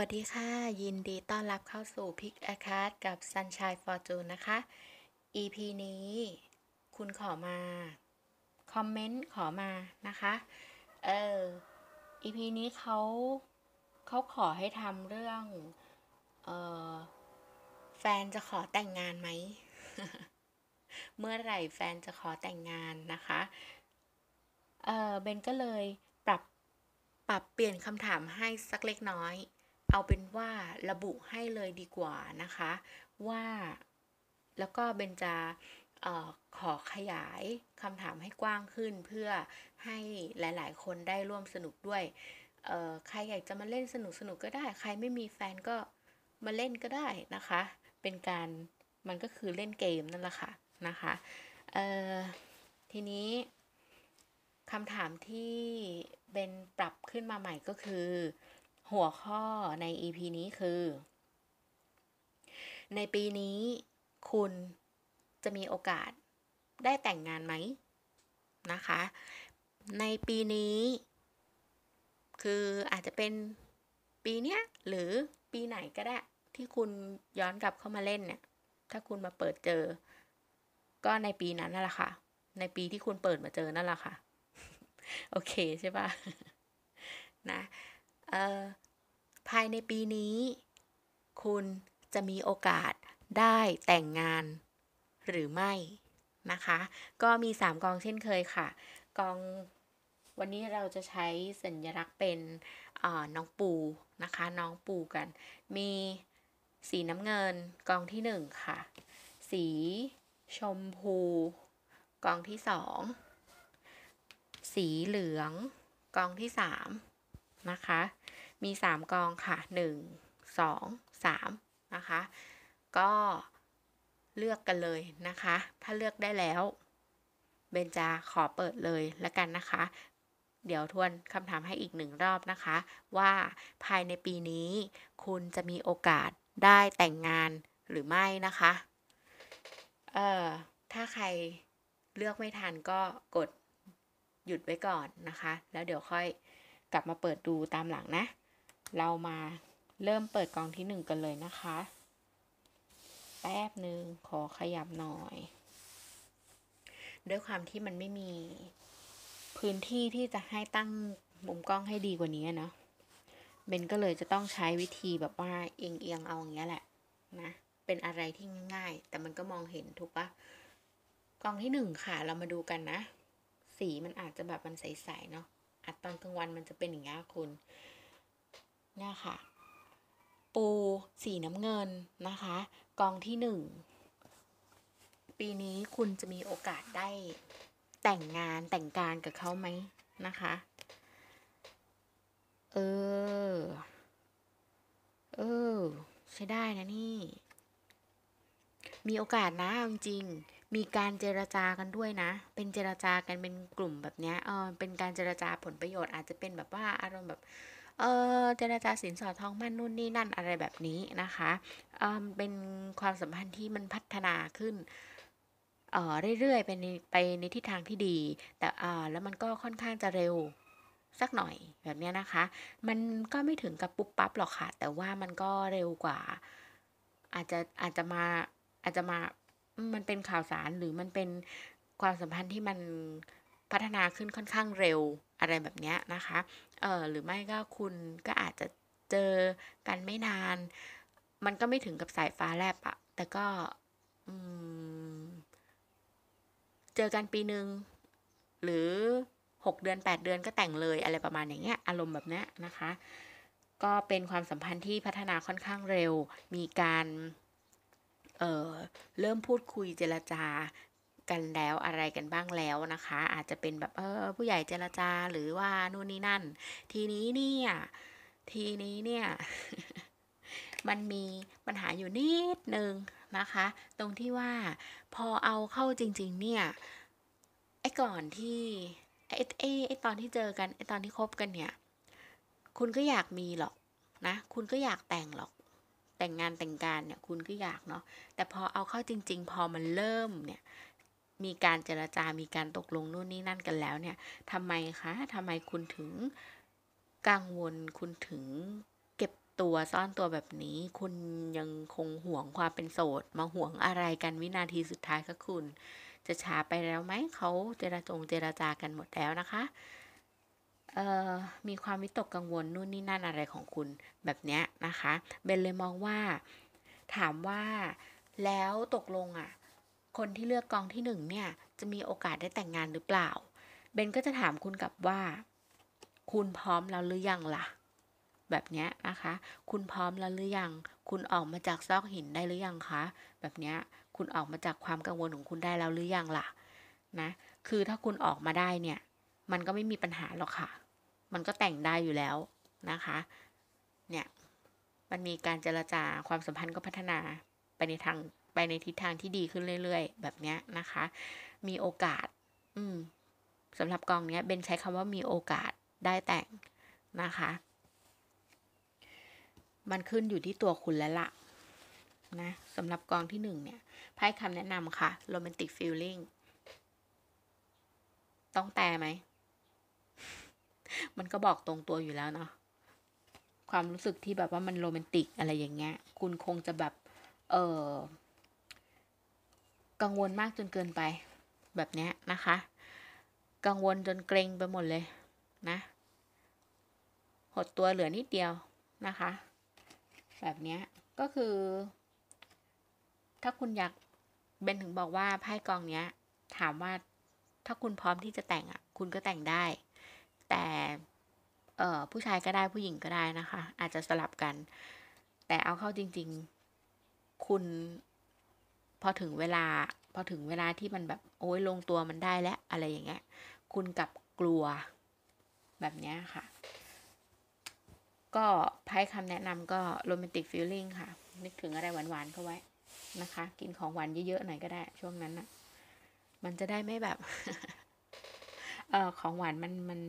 วัสดีค่ะ ยินดีต้อนรับเข้าสู่ Pick a Card กับ Sunshine Fortune นะคะ EP นี้ คุณขอมา คอมเมนต์ขอมานะคะ เออ EP นี้เขาเขาขอให้ทำเรื่อง เออแฟนจะขอแต่งงานไหม เมื่อไหร่แฟนจะขอแต่งงานนะคะ เออเบนก็เลยปรับปรับเปลี่ยนคำถามให้สักเล็กน้อย เอาเป็นว่าระบุให้เลยดีกว่านะคะ ว่าแล้วก็เบนจะออขอขยายคำถามให้กว้างขึ้น เพื่อให้หลาย ๆ คนได้ร่วมสนุกด้วยใครอยากจะมาเล่นสนุกสนุกก็ได้ ใครไม่มีแฟนก็มาเล่นก็ได้นะคะ เป็นการมันก็คือเล่นเกมนั่นแหละค่ะนะคะทีนี้คำถามที่เบนปรับขึ้นมาใหม่ก็คือ หัวข้อใน EP นี้คือ ในปีนี้คุณจะมีโอกาสได้แต่งงานไหมนะคะ ในปีนี้ คืออาจจะเป็นปีเนี้ยหรือปีไหนก็ได้ ที่คุณย้อนกลับเข้ามาเล่นเนี่ย ถ้าคุณมาเปิดเจอ ก็ในปีนั้นนั่นแหละค่ะ ในปีที่คุณเปิดมาเจอนั่นแหละค่ะ โอเคใช่ปะนะ เอ่อภายในปีนี้ คุณจะมีโอกาสได้แต่งงานหรือไม่นะคะ ก็มี 3 กองเช่นเคยค่ะ กองวันนี้เราจะใช้สัญลักษณ์เป็นน้องปูนะคะ น้องปูกัน มีสีน้ำเงินกองที่ 1 ค่ะ สีชมพู กองที่ 2 สีเหลือง กองที่ 3 นะคะ มี 3 กองค่ะ 1 2 3 นะคะ ก็เลือกกันเลยนะคะ ถ้าเลือกได้แล้วเบนจาขอเปิดเลยแล้วกันนะคะ เดี๋ยวทวนคำถามให้อีกหนึ่งรอบนะคะ ว่าภายในปีนี้คุณจะมีโอกาสได้แต่งงานหรือไม่นะคะ เอ่อ ถ้าใครเลือกไม่ทันก็กดหยุดไว้ก่อนนะคะ แล้วเดี๋ยวค่อย กลับมาเปิดดูตามหลังนะ เรามาเริ่มเปิดกองที่หนึ่งกันเลยนะคะ แป๊บหนึ่งขอขยับหน่อย ด้วยความที่มันไม่มีพื้นที่ที่จะให้ตั้งมุมกล้องให้ดีกว่านี้เนาะเบนก็เลยจะต้องใช้วิธีแบบว่าเอียงเอียงเอาอย่างเงี้ยแหละนะ เป็นอะไรที่ง่ายๆ แต่มันก็มองเห็นถูกปะกองที่หนึ่งค่ะ เรามาดูกันนะ สีมันอาจจะแบบมันใสๆเนาะ อาจตอนกลางวันมันจะเป็นอย่างเงี้ยคุณเนี่ยค่ะ ปูสีน้ำเงินนะคะ กองที่หนึ่งปีนี้คุณจะมีโอกาสได้แต่งงานแต่งการกับเขาไหมนะคะ เออ เออ ใช้ได้นะนี่ มีโอกาสนะจริงๆ มีการเจรจากันด้วยนะ เป็นเจรจากันเป็นกลุ่มแบบเนี้ยเออเป็นการเจรจาผลประโยชน์อาจจะเป็นแบบว่าอารมณ์แบบเออเจรจาสินสอดทองมั่นนู่นนี่นั่นอะไรแบบนี้นะคะเออเป็นความสัมพันธ์ที่มันพัฒนาขึ้นเออเรื่อยๆไปในไปในทิศทางที่ดี แต่อ่าแล้วมันก็ค่อนข้างจะเร็วสักหน่อยแบบนี้นะคะ มันก็ไม่ถึงกับปุ๊บปั๊บหรอกค่ะ แต่ว่ามันก็เร็วกว่า อาจจะอาจจะมาอาจจะมา มันเป็นข่าวสารหรือมันเป็นความสัมพันธ์ที่มันพัฒนาขึ้นค่อนข้างเร็วอะไรแบบนี้นะคะเออหรือไม่ก็คุณก็อาจจะเจอกันไม่นาน มันก็ไม่ถึงกับสายฟ้าแลบอะแต่ก็เจอกันปีหนึ่งหรือหกเดือนแปดเดือนก็แต่งเลยอะไรประมาณอย่างเงี้ยอารมณ์แบบนี้นะคะ ก็เป็นความสัมพันธ์ที่พัฒนาค่อนข้างเร็ว มีการ เออเริ่มพูดคุยเจรจากันแล้วอะไรกันบ้างแล้วนะคะ อาจจะเป็นแบบเออผู้ใหญ่เจรจาหรือว่านู่นนี่นั่น ทีนี้เนี่ยทีนี้เนี่ยมันมีปัญหาอยู่นิดนึงนะคะ ตรงที่ว่าพอเอาเข้าจริง ๆ เนี่ยไอ้ก่อนที่ไอ้ไอ้ไอ้ตอนที่เจอกันไอ้ตอนที่คบกันเนี่ย คุณก็อยากมีหรอกนะ คุณก็อยากแต่งหรอก แต่งงานแต่งการเนี่ยคุณก็อยากเนาะแต่พอเอาเข้าจริง ๆ พอมันเริ่มเนี่ยมีการเจรจา มีการตกลงนู่นนี่นั่นกันแล้วเนี่ยทำไมคะทำไมคุณถึงกังวล คุณถึงเก็บตัวซ่อนตัวแบบนี้ คุณยังคงห่วงความเป็นโสด มาห่วงอะไรกันวินาทีสุดท้ายคะคุณ จะช้าไปแล้วไหม เขาเจรจงเจรจากันหมดแล้วนะคะ มีความวิตกกังวลนู่นนี่นั่นอะไรของคุณแบบเนี้ยนะคะเบนเลยมองว่าถามว่าแล้วตกลงอะคนที่เลือกกองที่หนึ่งเนี่ยจะมีโอกาสได้แต่งงานหรือเปล่าเบนก็จะถามคุณกลับว่า คุณพร้อมแล้วหรือยังล่ะ แบบเนี้ยนะคะ คุณพร้อมแล้วหรือยัง คุณออกมาจากซอกหินได้หรือยังคะ แบบเนี้ยคุณออกมาจากความกังวลของคุณได้แล้วหรือยังล่ะนะ คือถ้าคุณออกมาได้เนี่ย มันก็ไม่มีปัญหาหรอกค่ะ มันก็แต่งได้อยู่แล้วนะคะ เนี่ยมันมีการเจรจาความสัมพันธ์ก็พัฒนาไปในทางไปในทิศทางที่ดีขึ้นเรื่อย ๆ แบบเนี้ยนะคะ มีโอกาส อืมสำหรับกองเนี้ยเบนใช้คำว่ามีโอกาสได้แต่งนะคะ มันขึ้นอยู่ที่ตัวคุณแล้วล่ะนะสำหรับกองที่หนึ่งเนี่ยไพ่คำแนะนำค่ะ romantic feeling ต้องแต่ไหม มันก็บอกตรงตัวอยู่แล้วเนาะความรู้สึกที่แบบว่ามันโรแมนติกอะไรอย่างเงี้ย คุณคงจะแบบ เออกังวลมากจนเกินไป แบบเนี้ยนะคะ กังวลจนเกรงไปหมดเลยนะ หดตัวเหลือนิดเดียวนะคะ แบบเนี้ยก็คือ ถ้าคุณอยากเบนถึงบอกว่าไพ่กองเนี้ย ถามว่าถ้าคุณพร้อมที่จะแต่งอะ คุณก็แต่งได้ แต่ผู้ชายก็ได้ผู้หญิงก็ได้นะคะ อาจจะสลับกัน แต่เอาเข้าจริง ๆ คุณพอถึงเวลา พอถึงเวลาที่มันแบบโอ้ยลงตัวมันได้แล้วอะไรอย่างเงี้ย คุณกลับกลัวแบบเนี้ยค่ะ ก็ไพ่คำแนะนำก็โรแมนติกฟีลลิ่งค่ะ นึกถึงอะไรหวานๆเข้าไว้นะคะ กินของหวานเยอะๆหน่อยก็ได้ ช่วงนั้นนะมันจะได้ไม่แบบ เออของหวานมันมัน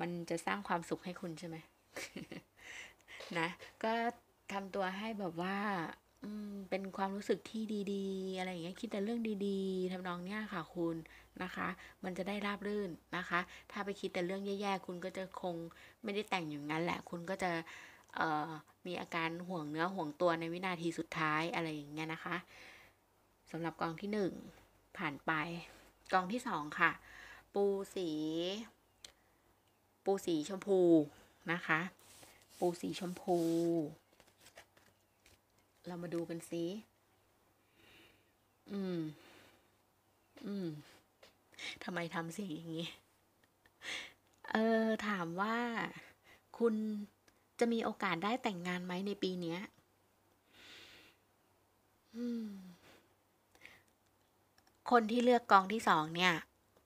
มันจะสร้างความสุขให้คุณใช่ไหมนะ ก็ทำตัวให้แบบว่าเป็นความรู้สึกที่ดีๆ อะไรอย่างเงี้ยคิดแต่เรื่องดีๆทำนองเนี้ยค่ะคุณนะคะ มันจะได้ราบรื่นนะคะ ถ้าไปคิดแต่เรื่องแย่ๆ คุณก็จะคงไม่ได้แต่งอย่างนั้นแหละ คุณก็จะมีอาการห่วงเนื้อห่วงตัวในวินาทีสุดท้ายอะไรอย่างเงี้ยนะคะสำหรับกองที่หนึ่งผ่านไปกองที่สองค่ะ ปูสี ปูสีชมพูนะคะ ปูสีชมพู เรามาดูกันซิอืม อืมทำไมทำสีอย่างนี้ เออ ถามว่า คุณจะมีโอกาสได้แต่งงานไหมในปีเนี้ยคนที่เลือกกองที่สองเนี่ย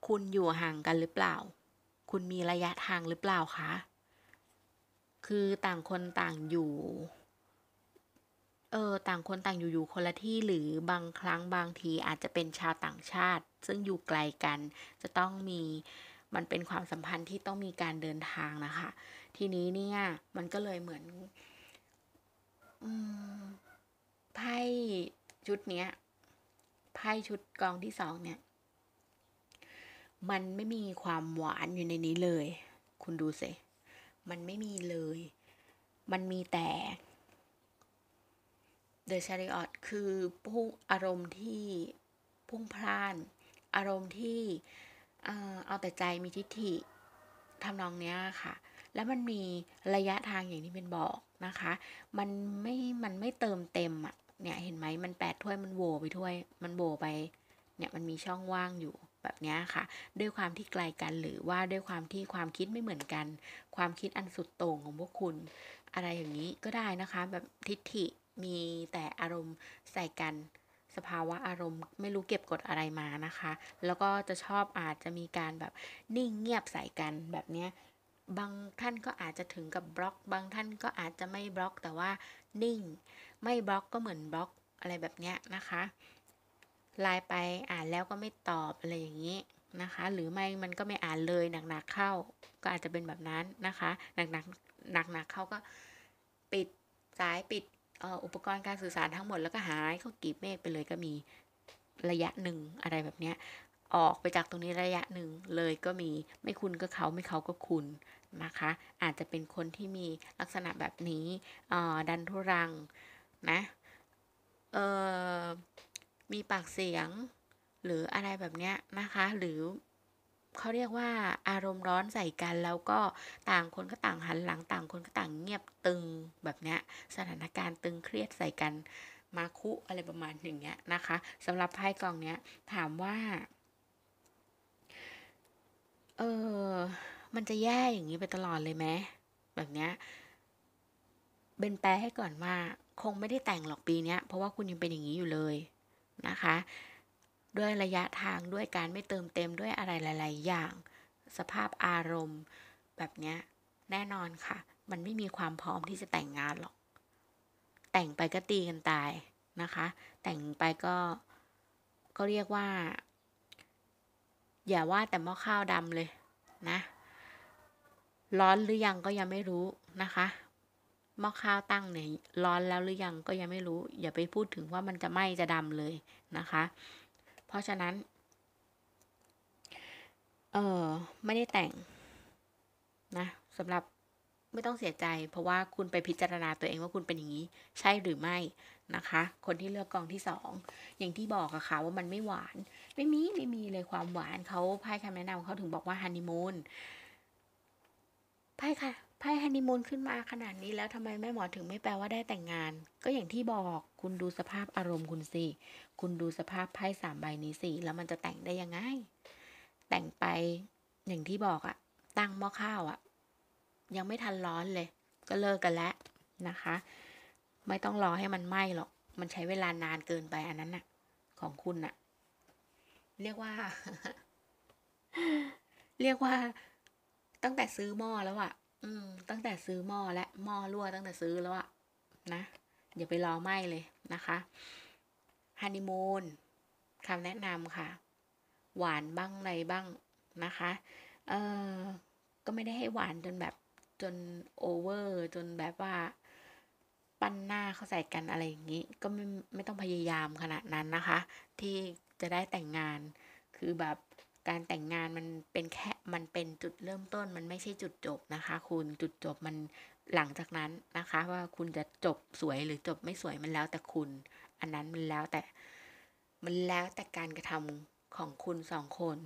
คุณอยู่ห่างกันหรือเปล่า คุณมีระยะทางหรือเปล่าคะ คือต่างคนต่างอยู่ เออต่างคนต่างอยู่อยู่คนละที่หรือบางครั้งบางทีอาจจะเป็นชาวต่างชาติ ซึ่งอยู่ไกลกัน จะต้องมีมันเป็นความสัมพันธ์ที่ต้องมีการเดินทางนะคะ ทีนี้เนี่ยมันก็เลยเหมือนไพ่ชุดเนี้ยไพ่ชุดกองที่สองเนี่ย มันไม่มีความหวานอยู่ในนี้เลย คุณดูสิ มันไม่มีเลย มันมีแต่ The Chariot คือพุ่งอารมณ์ที่พุ่งพล่าน อารมณ์ที่เอาแต่ใจมีทิฐิทำนองเนี้ยค่ะ แล้วมันมีระยะทางอย่างที่เป็นบอกนะคะ มันไม่ มันไม่เติมเต็มอะเนี่ยเห็นไหมมันแปดถ้วยมันโวไปถ้วย มันโวไป เนี่ยมันมีช่องว่างอยู่ แบบนี้ค่ะ ด้วยความที่ไกลกันหรือว่าด้วยความที่ความคิดไม่เหมือนกัน ความคิดอันสุดโต่งของพวกคุณ อะไรอย่างนี้ก็ได้นะคะ แบบทิฏฐิมีแต่อารมณ์ใส่กันสภาวะอารมณ์ไม่รู้เก็บกดอะไรมานะคะ แล้วก็จะชอบอาจจะมีการแบบนิ่งเงียบใส่กันแบบเนี้ยบางท่านก็อาจจะถึงกับบล็อก บางท่านก็อาจจะไม่บล็อกแต่ว่านิ่ง ไม่บล็อกก็เหมือนบล็อกอะไรแบบเนี้ยนะคะ ไลน์ไปอ่านแล้วก็ไม่ตอบอะไรอย่างนี้นะคะ หรือไม่มันก็ไม่อ่านเลยหนักๆเข้า ก็อาจจะเป็นแบบนั้นนะคะหนักๆหนักๆเข้าก็ปิดสายปิดอ,อุปกรณ์การสื่อสารทั้งหมดแล้วก็หายเข้ากีบเมฆไปเลยก็มีระยะหนึ่งอะไรแบบเนี้ยออกไปจากตรงนี้ระยะหนึ่งเลยก็มีไม่คุณก็เขาไม่เขาก็คุณนะคะ อาจจะเป็นคนที่มีลักษณะแบบนี้ออดันทุรังนะเออ มีปากเสียง หรืออะไรแบบเนี้ยนะคะ หรือเขาเรียกว่าอารมณ์ร้อนใส่กันแล้วก็ต่างคนก็ต่างหันหลังต่างคนก็ต่างเงียบตึงแบบเนี้ยสถานการณ์ตึงเครียดใส่กันมาคุอะไรประมาณอย่างเงี้ยนะคะสำหรับไพ่กองเนี้ยถามว่าเออมันจะแย่อย่างนี้ไปตลอดเลยไหมแบบเนี้ยเบนแปลให้ก่อนว่า คงไม่ได้แต่งหรอกปีเนี้ยเพราะว่าคุณยังเป็นอย่างนี้อยู่เลย นะคะ ด้วยระยะทางด้วยการไม่เติมเต็มด้วยอะไรหลาย ๆ อย่าง สภาพอารมณ์แบบเนี้ยแน่นอนค่ะ มันไม่มีความพร้อมที่จะแต่งงานหรอก แต่งไปก็ตีกันตายนะคะ แต่งไปก็ก็เรียกว่า อย่าว่าแต่หม้อข้าวดำเลยนะ ร้อนหรือยังก็ยังไม่รู้นะคะ หม้อข้าวตั้งเนี่ยร้อนแล้วหรือยังก็ยังไม่รู้ อย่าไปพูดถึงว่ามันจะไหม้จะดำเลยนะคะ เพราะฉะนั้น เออไม่ได้แต่งนะสำหรับไม่ต้องเสียใจ เพราะว่าคุณไปพิจารณาตัวเองว่าคุณเป็นอย่างนี้ ใช่หรือไม่นะคะ คนที่เลือกกองที่สองอย่างที่บอกอะค่ะว่ามันไม่หวาน ไม่มีไม่มีเลยความหวานเขาไพ่คำแนะนำเขาถึงบอกว่าฮันนีมูนไพ่ค่ะ ไพ่ฮันนีมูนขึ้นมาขนาดนี้แล้วทำไมแม่หมอถึงไม่แปลว่าได้แต่งงาน ก็อย่างที่บอกคุณดูสภาพอารมณ์คุณสิ คุณดูสภาพไพ่สามใบนี้สิ แล้วมันจะแต่งได้ยังไง แต่งไปอย่างที่บอกอะตั้งหม้อข้าวอะยังไม่ทันร้อนเลย ก็เลิกกันแล้วนะคะ ไม่ต้องรอให้มันไหม้หรอก มันใช้เวลานานเกินไปอันนั้นน่ะ ของคุณน่ะ เรียกว่า เรียกว่า ตั้งแต่ซื้อหม้อแล้วอะ อืม ตั้งแต่ซื้อหม้อและหม้อรั่วตั้งแต่ซื้อแล้วอะนะอย่าไปรอไหม้เลยนะคะฮันนีมูนคำแนะนำค่ะ หวานบ้างอะไรบ้างนะคะ เออก็ไม่ได้ให้หวานจนแบบจนโอเวอร์จนแบบว่า ปั้นหน้าเข้าใส่กันอะไรอย่างนี้ ก็ไม่ไม่ต้องพยายามขนาดนั้นนะคะ ที่จะได้แต่งงานคือแบบ การแต่งงานมันเป็นแค่มันเป็นจุดเริ่มต้น มันไม่ใช่จุดจบนะคะ คุณจุดจบมันหลังจากนั้นนะคะ ว่าคุณจะจบสวยหรือจบไม่สวยมันแล้วแต่คุณ อันนั้นมันแล้วแต่มันแล้วแต่การกระทำของคุณสองคน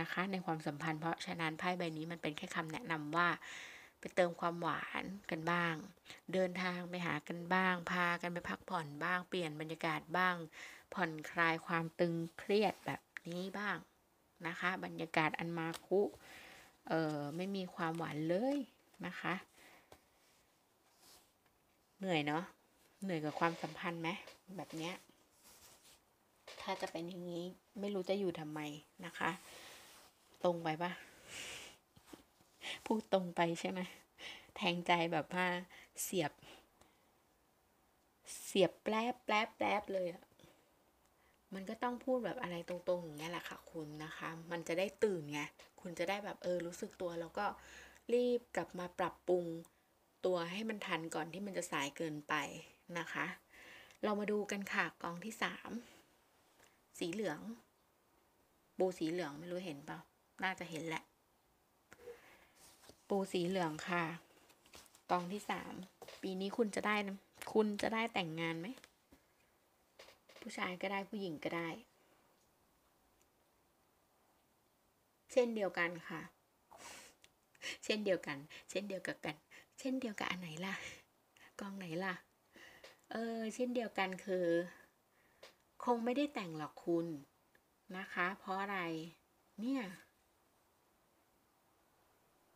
นะคะ ในความสัมพันธ์เพราะฉะนั้นไพ่ใบนี้มันเป็นแค่คำแนะนำว่า ไปเติมความหวานกันบ้าง เดินทางไปหากันบ้าง พากันไปพักผ่อนบ้างเปลี่ยนบรรยากาศบ้าง ผ่อนคลายความตึงเครียดแบบนี้บ้าง นะคะ บรรยากาศอันมาคุเออไม่มีความหวานเลยนะคะ เหนื่อยเนาะเหนื่อยกับความสัมพันธ์ไหมแบบเนี้ยถ้าจะเป็นอย่างนี้ไม่รู้จะอยู่ทำไมนะคะ ตรงไปปะพูดตรงไปใช่ไหมแทงใจแบบว่าเสียบ เสียบแปลบแปลบแปลบเลยอะ มันก็ต้องพูดแบบอะไรตรงๆอย่างเงี้ยแหละค่ะคุณนะคะ มันจะได้ตื่นไง คุณจะได้แบบเออรู้สึกตัวแล้วก็รีบกลับมาปรับปรุงตัวให้มันทันก่อนที่มันจะสายเกินไปนะคะ เรามาดูกันค่ะกองที่สามสีเหลือง ปูสีเหลืองไม่รู้เห็นเปล่า น่าจะเห็นแหละ ปูสีเหลืองค่ะ กองที่สามปีนี้คุณจะได้นะคุณจะได้แต่งงานไหม ผู้ชายก็ได้ผู้หญิงก็ได้ เช่นเดียวกันค่ะ เช่นเดียวกัน เช่นเดียวกับกัน เช่นเดียวกับอันไหนล่ะ กองไหนล่ะ เออ เช่นเดียวกันคือ คงไม่ได้แต่งหรอกคุณนะคะ เพราะอะไร เนี่ย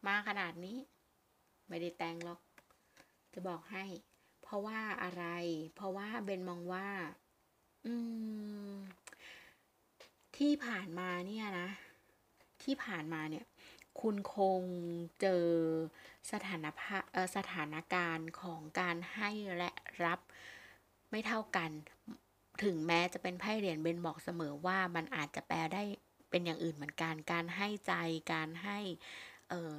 มาขนาดนี้ ไม่ได้แต่งหรอก จะบอกให้ เพราะว่าอะไร เพราะว่าเบนมองว่า อืม ที่ผ่านมาเนี่ยนะ ที่ผ่านมาเนี่ย คุณคงเจอสถานภาพสถานการณ์ของการให้และรับไม่เท่ากัน ถึงแม้จะเป็นไพ่เหรียญเบนบอกเสมอว่ามันอาจจะแปลได้เป็นอย่างอื่นเหมือนกัน การให้ใจ การให้ เออ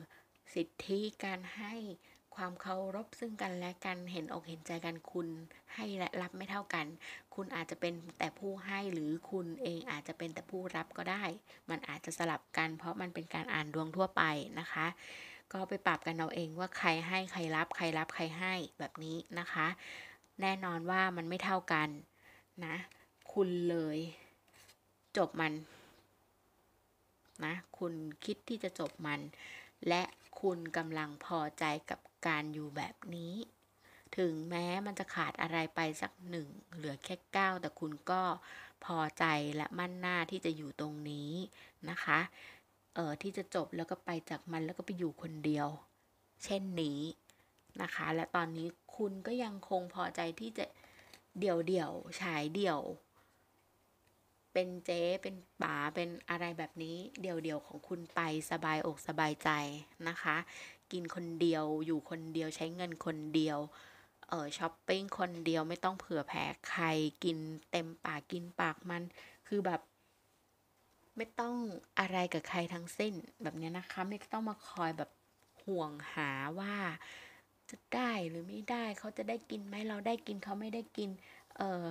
สิทธิ การให้ ความเคารพซึ่งกันและกันเห็นอกเห็นใจกันคุณให้และรับไม่เท่ากัน คุณอาจจะเป็นแต่ผู้ให้หรือคุณเองอาจจะเป็นแต่ผู้รับก็ได้ มันอาจจะสลับกัน เพราะมันเป็นการอ่านดวงทั่วไปนะคะ ก็ไปปรับกันเอาเองว่าใครให้ใครรับใครรับใครให้แบบนี้นะคะ แน่นอนว่ามันไม่เท่ากันนะ คุณเลย จบมันนะคุณคิดที่จะจบมัน และคุณกำลังพอใจกับ การอยู่แบบนี้ ถึงแม้มันจะขาดอะไรไปสักหนึ่งเหลือแค่เก้าแต่คุณก็พอใจและมั่นหน้าที่จะอยู่ตรงนี้นะคะเออที่จะจบแล้วก็ไปจากมันแล้วก็ไปอยู่คนเดียว เช่นนี้นะคะ และตอนนี้คุณก็ยังคงพอใจที่จะเดี่ยวเดี่ยวฉายเดี่ยว เป็นเจ๊เป็นป๋าเป็นอะไรแบบนี้ เดี่ยวเดี่ยวของคุณไปสบายอกสบายใจนะคะ กินคนเดียว อยู่คนเดียวใช้เงินคนเดียว เออช้อปปิ้งคนเดียวไม่ต้องเผื่อแผ่ใครกินเต็มปากกินปากมัน คือแบบ ไม่ต้องอะไรกับใครทั้งสิ้นแบบนี้นะคะ ไม่ต้องมาคอยแบบห่วงหาว่าจะได้หรือไม่ได้เขาจะได้กินไหมเราได้กินเขาไม่ได้กิน เออ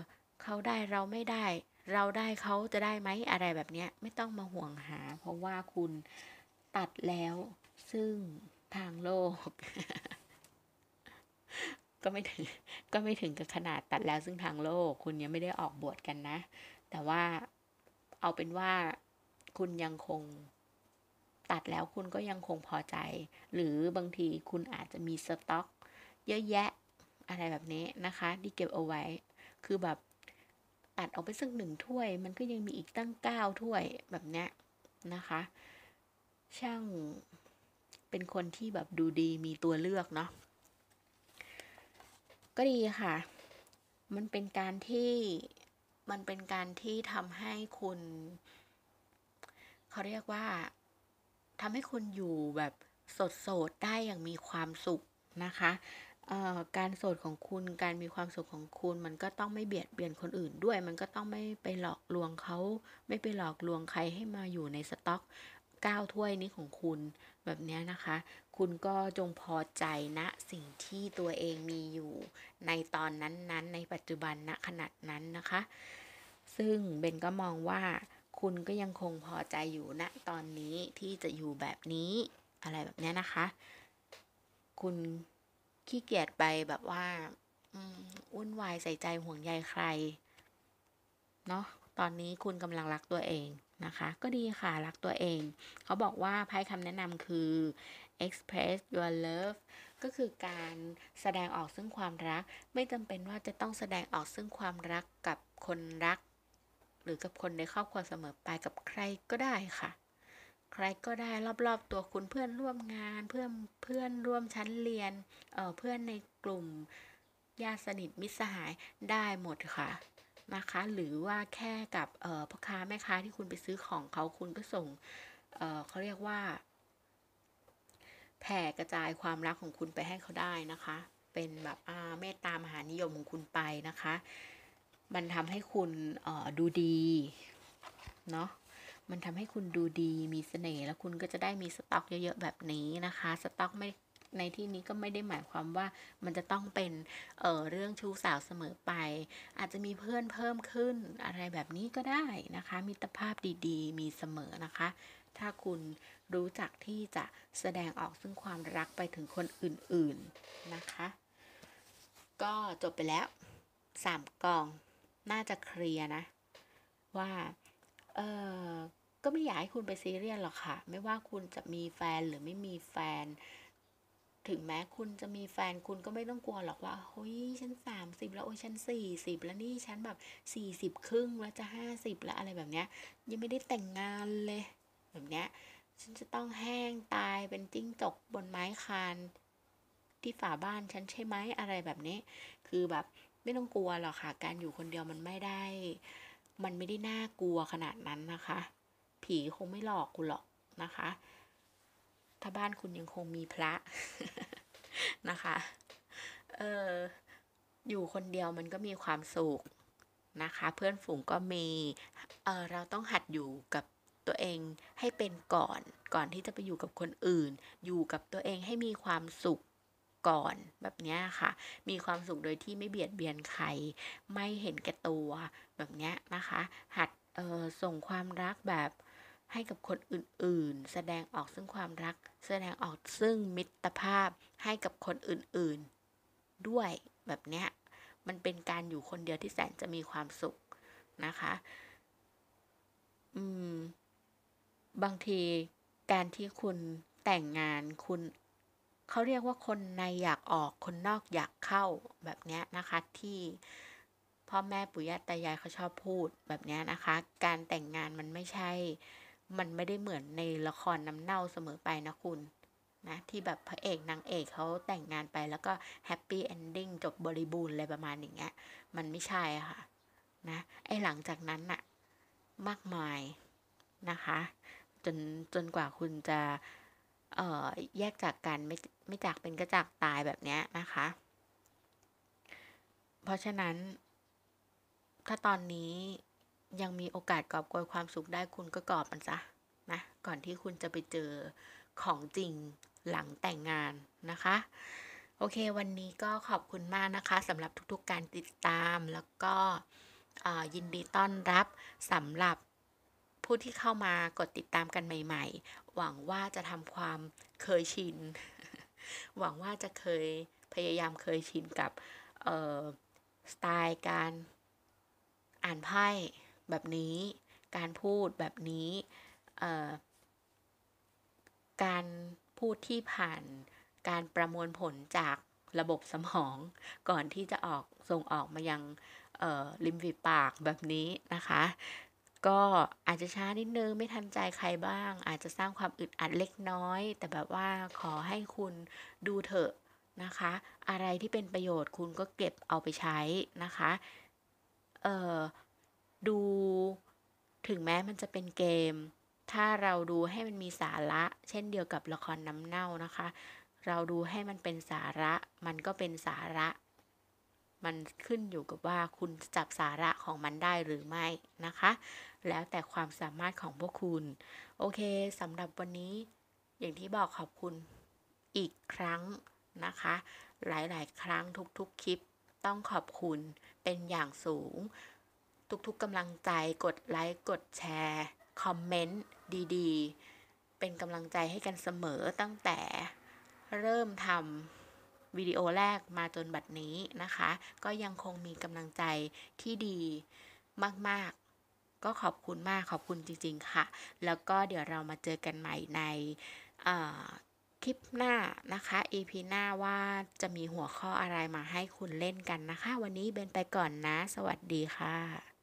เขาได้เราไม่ได้ เราได้เขาจะได้ไหมอะไรแบบเนี้ยไม่ต้องมาห่วงหา เพราะว่าคุณตัดแล้วซึ่ง ทางโลก ก็ไม่ถึง ก็ไม่ถึงกับขนาดตัดแล้วซึ่งทางโลก คุณยังไม่ได้ออกบวชกันนะ แต่ว่าเอาเป็นว่าคุณยังคงตัดแล้วคุณก็ยังคงพอใจ หรือบางทีคุณอาจจะมีสต็อก เยอะแยะอะไรแบบนี้นะคะ ที่เก็บเอาไว้ คือแบบตัดออกไปสักหนึ่งถ้วย มันก็ยังมีอีกตั้งเก้าถ้วยแบบเนี้ยนะคะ ช่าง เป็นคนที่แบบดูดีมีตัวเลือกเนาะก็ดีค่ะ มันเป็นการที่มันเป็นการที่ทำให้คุณเขาเรียกว่าทำให้คุณอยู่แบบสดโสดได้อย่างมีความสุขนะคะการโสดของคุณการมีความสุขของคุณ มันก็ต้องไม่เบียดเบียนคนอื่นด้วย มันก็ต้องไม่ไปหลอกลวงเขา ไม่ไปหลอกลวงใครให้มาอยู่ในสต็อก 9 ถ้วยนี้ของคุณแบบนี้นะคะ คุณก็จงพอใจณนะสิ่งที่ตัวเองมีอยู่ ในตอนนั้นๆ ในปัจจุบันณขนาดนั้นนะคะ ซึ่งเบนก็มองว่าคุณก็ยังคงพอใจอยู่ณนะตอนนี้ที่จะอยู่แบบนี้อะไรแบบนี้นะคะ คุณขี้เกียจไปแบบว่าอุ่นวายใส่ใจห่วงใยใครเนาะตอนนี้คุณกำลังรักตัวเอง นะคะ ก็ดีค่ะ รักตัวเอง เขาบอกว่าไพ่คำแนะนำคือ express your love ก็คือการแสดงออกซึ่งความรัก ไม่จำเป็นว่าจะต้องแสดงออกซึ่งความรักกับคนรัก หรือกับคนในครอบครัวเสมอไปกับใครก็ได้ค่ะ ใครก็ได้รอบๆตัวคุณเพื่อนร่วมงาน เพื่อนเพื่อนร่วมชั้นเรียนเเพื่อนในกลุ่มญาติสนิทมิตรสหายได้หมดค่ะ นะคะ หรือว่าแค่กับพ่อค้าแม่ค้าที่คุณไปซื้อของเขาคุณก็ส่งเเขาเรียกว่า แผ่กระจายความรักของคุณไปให้เขาได้นะคะ เป็นแบบเมตตามหานิยมของคุณไปนะคะ มันทำให้คุณดูดีเนาะมันทำให้คุณดูดีมีเสน่ห์แล้วคุณก็จะได้มีสต็อกเยอะๆแบบนี้นะคะ สต็อกไม่ ในที่นี้ก็ไม่ได้หมายความว่ามันจะต้องเป็นเออเรื่องชู้สาวเสมอไป อาจจะมีเพื่อนเพิ่มขึ้นอะไรแบบนี้ก็ได้นะคะ มิตรภาพดีๆ มีเสมอนะคะ ถ้าคุณรู้จักที่จะแสดงออกซึ่งความรักไปถึงคนอื่นๆนะคะ ก็จบไปแล้วสามกองน่าจะเคลียร์นะ ว่าเออก็ไม่อยากให้คุณไปซีเรียสหรอกค่ะ ไม่ว่าคุณจะมีแฟนหรือไม่มีแฟน ถึงแม้คุณจะมีแฟนคุณก็ไม่ต้องกลัวหรอกว่าเฮ้ยฉันสามสิบแล้วโอ้ยฉันสี่สิบแล้วนี่ฉันแบบสี่สิบครึ่งแล้วจะห้าสิบแล้วอะไรแบบเนี้ย ยังไม่ได้แต่งงานเลย แบบเนี้ย ฉันจะต้องแห้งตายเป็นจิ้งจกบนไม้คานที่ฝาบ้านฉันใช่ไหมอะไรแบบนี้ คือแบบไม่ต้องกลัวหรอกค่ะ การอยู่คนเดียวมันไม่ได้ มันไม่ได้น่ากลัวขนาดนั้นนะคะ ผีคงไม่หลอกคุณหรอกนะคะ ถ้าบ้านคุณยังคงมีพระนะคะ เอออยู่คนเดียวมันก็มีความสุขนะคะ เพื่อนฝูงก็มีเออเราต้องหัดอยู่กับตัวเองให้เป็นก่อนก่อนที่จะไปอยู่กับคนอื่น อยู่กับตัวเองให้มีความสุขก่อนแบบนี้ค่ะ มีความสุขโดยที่ไม่เบียดเบียนใคร ไม่เห็นแก่ตัวแบบนี้นะคะ หัดส่งความรักแบบ ให้กับคนอื่นๆ แสดงออกซึ่งความรัก แสดงออกซึ่งมิตรภาพให้กับคนอื่นๆ ด้วยแบบเนี้ยมันเป็นการอยู่คนเดียวที่แสนจะมีความสุขนะคะ อืม บางทีการที่คุณแต่งงานคุณเขาเรียกว่าคนในอยากออกคนนอกอยากเข้าแบบเนี้ยนะคะ ที่พ่อแม่ปู่ย่าตายายเขาชอบพูดแบบเนี้ยนะคะ การแต่งงานมันไม่ใช่ มันไม่ได้เหมือนในละครน้ำเน่าเสมอไปนะคุณนะที่แบบพระเอกนางเอกเขาแต่งงานไปแล้วก็แฮปปี้เอนดิ้งจบบริบูรณ์อะไรประมาณอย่างเงี้ยมันไม่ใช่ค่ะนะไอหลังจากนั้นอะมากมายนะคะ จนจนกว่าคุณจะเอ่อแยกจากกันไม่ไม่จากเป็นก็จากตายแบบเนี้ยนะคะ เพราะฉะนั้นถ้าตอนนี้ ยังมีโอกาสกอบโกยความสุขได้คุณก็กอบมันซะนะก่อนที่คุณจะไปเจอของจริงหลังแต่งงานนะคะ โอเค วันนี้ก็ขอบคุณมากนะคะสำหรับทุกๆการติดตามแล้วก็ยินดีต้อนรับสำหรับผู้ที่เข้ามากดติดตามกันใหม่ ๆ หวังว่าจะทำความเคยชิน หวังว่าจะเคยพยายามเคยชินกับสไตล์การอ่านไพ่ แบบนี้ การพูดแบบนี้การพูดที่ผ่านการประมวลผลจากระบบสมอง ก่อนที่จะออกส่งออกมายังริมฝีปากแบบนี้นะคะ ก็อาจจะช้านิดนึงไม่ทันใจใครบ้าง อาจจะสร้างความอึดอัดเล็กน้อย แต่แบบว่าขอให้คุณดูเถอะนะคะ อะไรที่เป็นประโยชน์คุณก็เก็บเอาไปใช้นะคะ เอ่อ ดูถึงแม้มันจะเป็นเกม ถ้าเราดูให้มันมีสาระ เช่นเดียวกับละครน้ำเน่านะคะ เราดูให้มันเป็นสาระ มันก็เป็นสาระ มันขึ้นอยู่กับว่าคุณจับสาระของมันได้หรือไม่นะคะ แล้วแต่ความสามารถของพวกคุณ โอเคสำหรับวันนี้ อย่างที่บอกขอบคุณอีกครั้งนะคะ หลายๆ ครั้งทุกๆคลิปต้องขอบคุณเป็นอย่างสูง ทุกๆกำลังใจกดไลค์กดแชร์ คอมเมนต์ดีๆ เป็นกำลังใจให้กันเสมอตั้งแต่เริ่มทำวิดีโอแรกมาจนบัดนี้นะคะ ก็ยังคงมีกำลังใจที่ดีมากๆ ก็ขอบคุณมากขอบคุณจริง ๆ ค่ะ แล้วก็เดี๋ยวเรามาเจอกันใหม่ในคลิปหน้านะคะ EP หน้าว่าจะมีหัวข้ออะไรมาให้คุณเล่นกันนะคะ วันนี้เบนไปก่อนนะ สวัสดีค่ะ